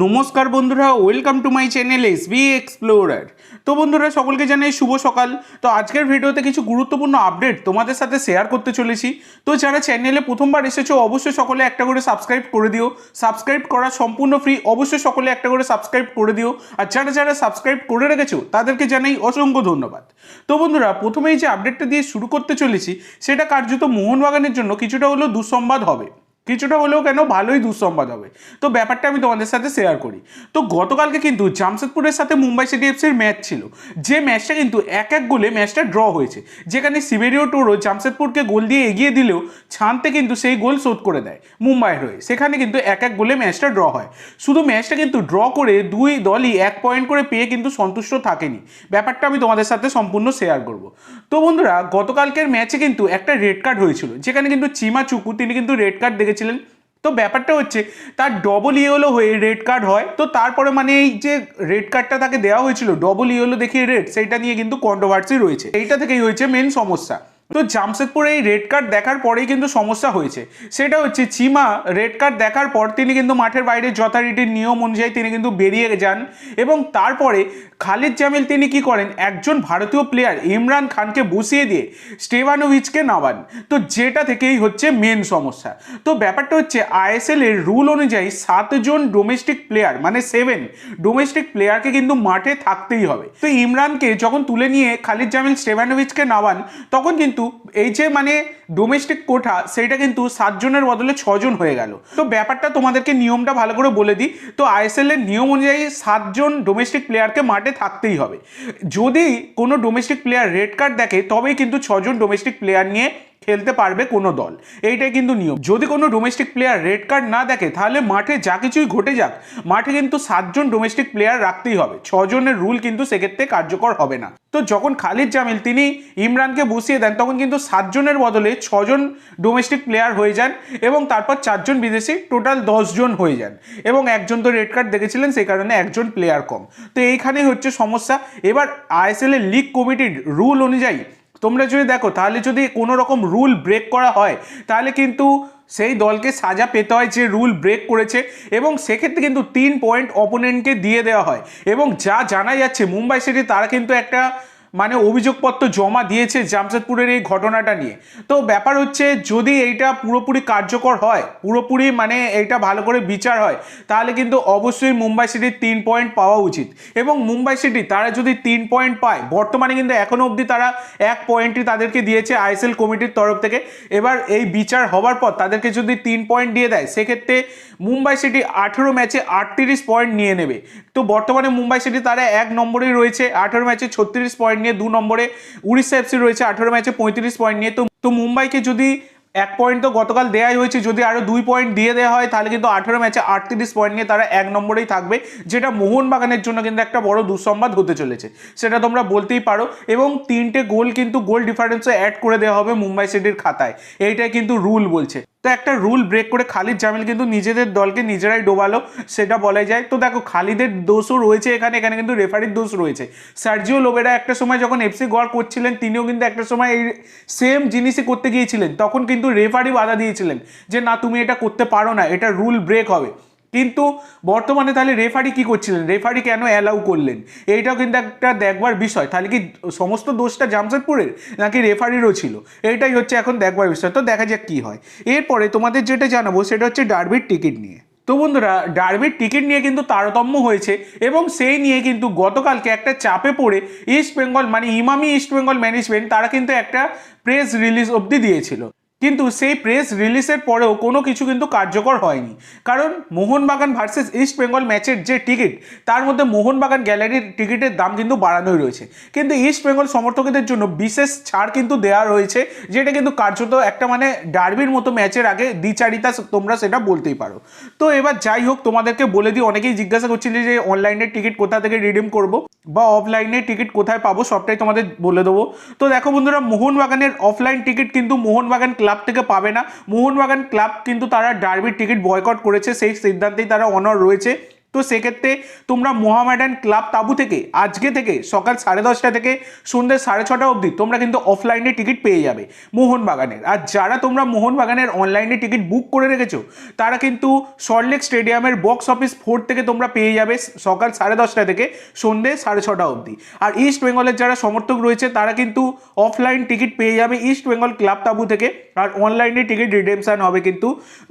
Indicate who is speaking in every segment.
Speaker 1: নমস্কার বন্ধুরা welcome to my channel S B explorer তো বন্ধুরা, সকলকে জানাই শুভ সকাল। তো আজকের ভিডিওতে কিছু গুরুত্বপূর্ণ আপডেট তোমাদের সাথে শেয়ার করতে চলেছি। তো যারা চ্যানেলে প্রথমবার এসেছ, অবশ্যই সকলে একটা করে সাবস্ক্রাইব করে দিও। সাবস্ক্রাইব করা সম্পূর্ণ ফ্রি অবশ্যই সকলে একটা করে সাবস্ক্রাইব করে দিও। আর যারা যারা সাবস্ক্রাইব করে রেখেছো, তাদেরকে জানাই অসংখ্য ধন্যবাদ। তো বন্ধুরা, প্রথমেই যে আপডেটটা দিয়ে শুরু করতে চলেছি, সেটা কার্যত মোহনবাগানের জন্য কিছুটা হলেও দুঃসংবাদ হবে। কিছুটা হলেও কেন ভালোই দুঃসংবাদ হবে। তো ব্যাপারটা আমি তোমাদের সাথে শেয়ার করি। তো গতকালকে কিন্তু জামশেদপুরের সাথে মুম্বাই সিটি এফসির ম্যাচ ছিল। যে ম্যাচটা কিন্তু এক এক গোলে ম্যাচটা ড্র হয়েছে। যেখানে সিবেরিও টোরো জামশেদপুরকে গোল দিয়ে এগিয়ে দিলেও ছানতে কিন্তু সেই গোল শোধ করে দেয় মুম্বাইয়ের হয়ে। সেখানে কিন্তু এক এক গোলে ম্যাচটা ড্র হয়। শুধু ম্যাচটা কিন্তু ড্র করে দুই দলই এক পয়েন্ট করে পেয়ে কিন্তু সন্তুষ্ট থাকেনি। ব্যাপারটা আমি তোমাদের সাথে সম্পূর্ণ শেয়ার করব। তো বন্ধুরা, গতকালকের ম্যাচে কিন্তু একটা রেড কার্ড হয়েছিল। যেখানে কিন্তু চিমা চুকু তিনি কিন্তু রেড কার্ড দেখেছিলেন তো ব্যাপারটা হচ্ছে, তার ডবল ইয়েলো হয়ে রেড কার্ড হয়। তো তারপরে মানে এই যে রেড কার্ডটা তাকে দেওয়া হয়েছিল ডবল ইয়েলো দেখিয়ে রেড সেইটা নিয়ে কিন্তু কন্ট্রোভার্সি রয়েছে। এইটা থেকেই হয়েছে মেন সমস্যা। তো জামশেদপুরে এই রেড কার্ড দেখার পরেই কিন্তু সমস্যা হয়েছে। সেটা হচ্ছে চিমা রেড কার্ড দেখার পর তিনি কিন্তু মাঠের বাইরে যথারীতির নিয়ম অনুযায়ী তিনি কিন্তু বেরিয়ে যান এবং তারপরে খালিদ জামিল তিনি কি করেন? একজন ভারতীয় প্লেয়ার ইমরান খানকে বসিয়ে দিয়ে স্টেভানোভিচকে নামান। তো যেটা থেকেই হচ্ছে মেন সমস্যা। তো ব্যাপারটা হচ্ছে আইএসএল এর রুল অনুযায়ী সাতজন ডোমেস্টিক প্লেয়ার মানে সেভেন ডোমেস্টিক প্লেয়ারকে কিন্তু মাঠে থাকতেই হবে। তো ইমরানকে যখন তুলে নিয়ে খালিদ জামিল, স্টেভানোভিচকে নামান, তখন কিন্তু এই যে মানে ডোমেস্টিক কোঠা, সেইটা কিন্তু সাতজনের বদলে ছজন হয়ে গেল। তো ব্যাপারটা তোমাদেরকে নিয়মটা ভালো করে বলে দিই। তো আইএসএল এর নিয়ম অনুযায়ী সাতজন ডোমেস্টিক প্লেয়ারকে মাঠে থাকতেই হবে। যদি কোনো ডোমেস্টিক প্লেয়ার রেড কার্ড দেখে, তবেই কিন্তু ছজন ডোমেস্টিক প্লেয়ার নিয়ে খেলতে পারবে কোনো দল। এইটাই কিন্তু নিয়ম। যদি কোনো ডোমেস্টিক প্লেয়ার রেড কার্ড না দেখে, তাহলে মাঠে যা কিছুই ঘটে যাক, মাঠে কিন্তু সাতজন ডোমেস্টিক প্লেয়ার রাখতেই হবে। ছজনের রুল কিন্তু সেক্ষেত্রে কার্যকর হবে না। তো যখন খালিদ জামিল তিনি ইমরানকে বসিয়ে দেন, তখন কিন্তু সাতজনের বদলে ছজন ডোমেস্টিক প্লেয়ার হয়ে যান এবং তারপর চারজন বিদেশি টোটাল জন হয়ে যান। এবং একজন তো রেড কার্ড দেখেছিলেন, সেই কারণে একজন প্লেয়ার কম। তো এইখানেই হচ্ছে সমস্যা। এবার আইএসএল এর লিগ কমিটির রুল অনুযায়ী তোমরা যদি দেখো, তাহলে যদি কোনো রকম রুল ব্রেক করা হয়, তাহলে কিন্তু সেই দলকে সাজা পেতে হয় যে রুল ব্রেক করেছে এবং সেক্ষেত্রে কিন্তু তিন পয়েন্ট অপোনেন্টকে দিয়ে দেওয়া হয়। এবং যা জানা যাচ্ছে, মুম্বাই সিটি তারা কিন্তু একটা মানে অভিযোগপত্র জমা দিয়েছে জামশেদপুরের এই ঘটনাটা নিয়ে। তো ব্যাপার হচ্ছে যদি এইটা পুরোপুরি কার্যকর হয়, পুরোপুরি মানে এইটা ভালো করে বিচার হয়, তাহলে কিন্তু অবশ্যই মুম্বাই সিটির তিন পয়েন্ট পাওয়া উচিত। এবং মুম্বাই সিটি তারা যদি তিন পয়েন্ট পায়, বর্তমানে কিন্তু এখনও অবধি তারা এক পয়েন্টই তাদেরকে দিয়েছে আইএসএল কমিটির তরফ থেকে। এবার এই বিচার হওয়ার পর তাদেরকে যদি তিন পয়েন্ট দিয়ে দেয়, সেক্ষেত্রে মুম্বাই সিটি আঠেরো ম্যাচে আটত্রিশ পয়েন্ট নিয়ে নেবে। তো বর্তমানে মুম্বাই সিটি তারা এক নম্বরেই রয়েছে, আঠেরো ম্যাচে ছত্রিশ পয়েন্ট নিয়ে দু নম্বরে উড়িষ্যা এফসি রয়েছে, আঠেরো ম্যাচে পঁয়ত্রিশ পয়েন্ট নিয়ে। তো তো মুম্বাইকে যদি এক পয়েন্ট তো গতকাল দেওয়াই হয়েছে, যদি আরও দুই পয়েন্ট দিয়ে দেওয়া হয়, তাহলে কিন্তু আঠেরো ম্যাচে আটত্রিশ পয়েন্ট নিয়ে তারা এক নম্বরেই থাকবে, যেটা মোহনবাগানের জন্য কিন্তু একটা বড় দুঃসংবাদ হতে চলেছে। সেটা তোমরা বলতেই পারো। এবং তিনটে গোল কিন্তু গোল ডিফারেন্সও অ্যাড করে দেওয়া হবে মুম্বাই সিটির খাতায়। এইটাই কিন্তু রুল বলছে। তো একটা রুল ব্রেক করে খালিদ জামিল কিন্তু নিজেদের দলকে নিজেরাই ডোবালো, সেটা বলা যায়। তো দেখো, খালিদের দোষও রয়েছে এখানে এখানে কিন্তু রেফারির দোষ রয়েছে। সার্জিও লোবেরা একটা সময় যখন এফসি গড় করছিলেন তিনিও কিন্তু একটা সময় এই সেম জিনিসই করতে গিয়েছিলেন। তখন কিন্তু রেফারি বাধা দিয়েছিলেন যে, না, তুমি এটা করতে পারো না, এটা রুল ব্রেক হবে। কিন্তু বর্তমানে তাহলে রেফারি কি করছিলেন? রেফারি কেন অ্যালাউ করলেন? এইটাও কিন্তু একটা দেখবার বিষয়। তাহলে কি সমস্ত দোষটা জামশেদপুরের নাকি রেফারিরও ছিল? এইটাই হচ্ছে এখন দেখবার বিষয়। তো দেখা যাক কি হয়। এরপরে তোমাদের যেটা জানাব সেটা হচ্ছে ডার্বির টিকিট নিয়ে। তো বন্ধুরা ডার্বির টিকিট নিয়ে কিন্তু তারতম্য হয়েছে এবং সেই নিয়ে কিন্তু গতকালকে একটা চাপে পড়ে ইস্ট বেঙ্গল মানে ইমামি ইস্ট বেঙ্গল ম্যানেজমেন্ট তারা কিন্তু একটা প্রেস রিলিজ অবধি দিয়েছিল। কিন্তু সেই প্রেস রিলিজের পরেও কোনো কিছু কিন্তু কার্যকর হয়নি। কারণ মোহনবাগান ভার্সেস ইস্ট বেঙ্গল ম্যাচের যে টিকিট তার মধ্যে মোহনবাগান গ্যালারির টিকিটের দাম কিন্তু বাড়ানোই রয়েছে। কিন্তু ইস্ট বেঙ্গল সমর্থকদের জন্য বিশেষ ছাড় কিন্তু দেওয়া রয়েছে, যেটা কিন্তু কার্যত একটা মানে ডার্বির মতো ম্যাচের আগে দ্বিচারিতা তোমরা সেটা বলতেই পারো। তো এবার যাই হোক, তোমাদেরকে বলে দিই, অনেকেই জিজ্ঞাসা করছিলে যে অনলাইনের টিকিট কোথা থেকে রিডিম করব বা অফলাইনে টিকিট কোথায় পাবো, সবটাই তোমাদের বলে দেবো। তো দেখো বন্ধুরা, মোহনবাগানের অফলাইন টিকিট কিন্তু মোহনবাগান ক্লাব থেকে পাবে না। মোহনবাগান ক্লাব কিন্তু তারা ডার্বির টিকিট বয়কট করেছে, সেই সিদ্ধান্তেই তারা অনর রয়েছে। তো সেক্ষেত্রে তোমরা মোহামেডান ক্লাব তাবু থেকে, আজকে থেকে সকাল সাড়ে দশটা থেকে সন্ধ্যে সাড়ে ছটা অবধি তোমরা কিন্তু অফলাইনে টিকিট পেয়ে যাবে মোহনবাগানের। আর যারা তোমরা মোহনবাগানের অনলাইনে টিকিট বুক করে রেখেছো, তারা কিন্তু সল্টলেক স্টেডিয়ামের বক্স অফিস ফোর থেকে তোমরা পেয়ে যাবে সকাল সাড়ে দশটা থেকে সন্ধ্যে সাড়ে ছটা অবধি। আর ইস্ট বেঙ্গলের যারা সমর্থক রয়েছে, তারা কিন্তু অফলাইন টিকিট পেয়ে যাবে ইস্ট বেঙ্গল ক্লাব তাবু থেকে। আর অনলাইনে টিকিট রিডেমশন হবে কিন্তু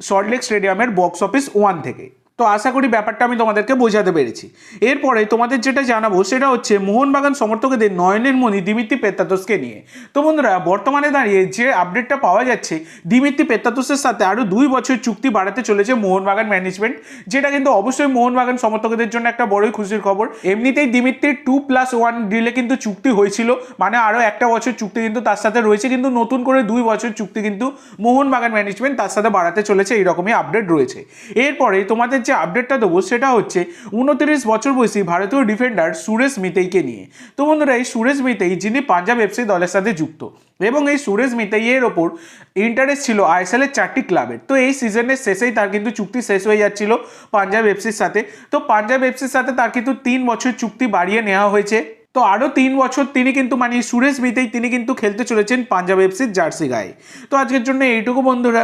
Speaker 1: সল্টলেক স্টেডিয়ামের বক্স অফিস ওয়ান থেকে। তো আশা করি ব্যাপারটা আমি তোমাদেরকে বোঝাতে পেরেছি। এরপরে তোমাদের যেটা জানাব সেটা হচ্ছে মোহনবাগান সমর্থকদের নয়নের মণি দিমিত্রি পেত্তাতোসকে নিয়ে। তো বন্ধুরা, বর্তমানে দাঁড়িয়ে যে আপডেটটা পাওয়া যাচ্ছে দিমিত্রি পেত্তাতোসের সাথে আরও দুই বছর চুক্তি বাড়াতে চলেছে মোহনবাগান ম্যানেজমেন্ট যেটা কিন্তু অবশ্যই মোহনবাগান সমর্থকদের জন্য একটা বড়ই খুশির খবর। এমনিতেই দিমিত্রির টু প্লাস ওয়ান ডিলে কিন্তু চুক্তি হয়েছিল মানে আরও একটা বছর চুক্তি কিন্তু তার সাথে রয়েছে, কিন্তু নতুন করে দুই বছর চুক্তি কিন্তু মোহনবাগান ম্যানেজমেন্ট তার সাথে বাড়াতে চলেছে, এইরকমই আপডেট রয়েছে। এরপরে তোমাদের যে আপডেটটা দেবো সেটা হচ্ছে উনত্রিশ বছর বয়সী ভারতীয় ডিফেন্ডার সুরেশ মিতেইকে নিয়ে। তো বন্ধুরা, এই সুরেশ মিতেই যিনি পাঞ্জাব এফসি দলের সাথে যুক্ত এবং এই সুরেশ মিতাইয়ের ওপর ইন্টারেস্ট ছিল আইএসএলের চারটি ক্লাবের তো এই সিজনের শেষেই তার কিন্তু চুক্তি শেষ হয়ে যাচ্ছিল পাঞ্জাব এফসির সাথে। তো পাঞ্জাব এফসির সাথে তার কিন্তু তিন বছর চুক্তি বাড়িয়ে নেওয়া হয়েছে। তো আরও তিন বছর তিনি কিন্তু মানে সুরেশ মিতেই তিনি কিন্তু খেলতে চলেছেন পাঞ্জাব এফসির জার্সি গায়ে। তো আজকের জন্য এইটুকু বন্ধুরা।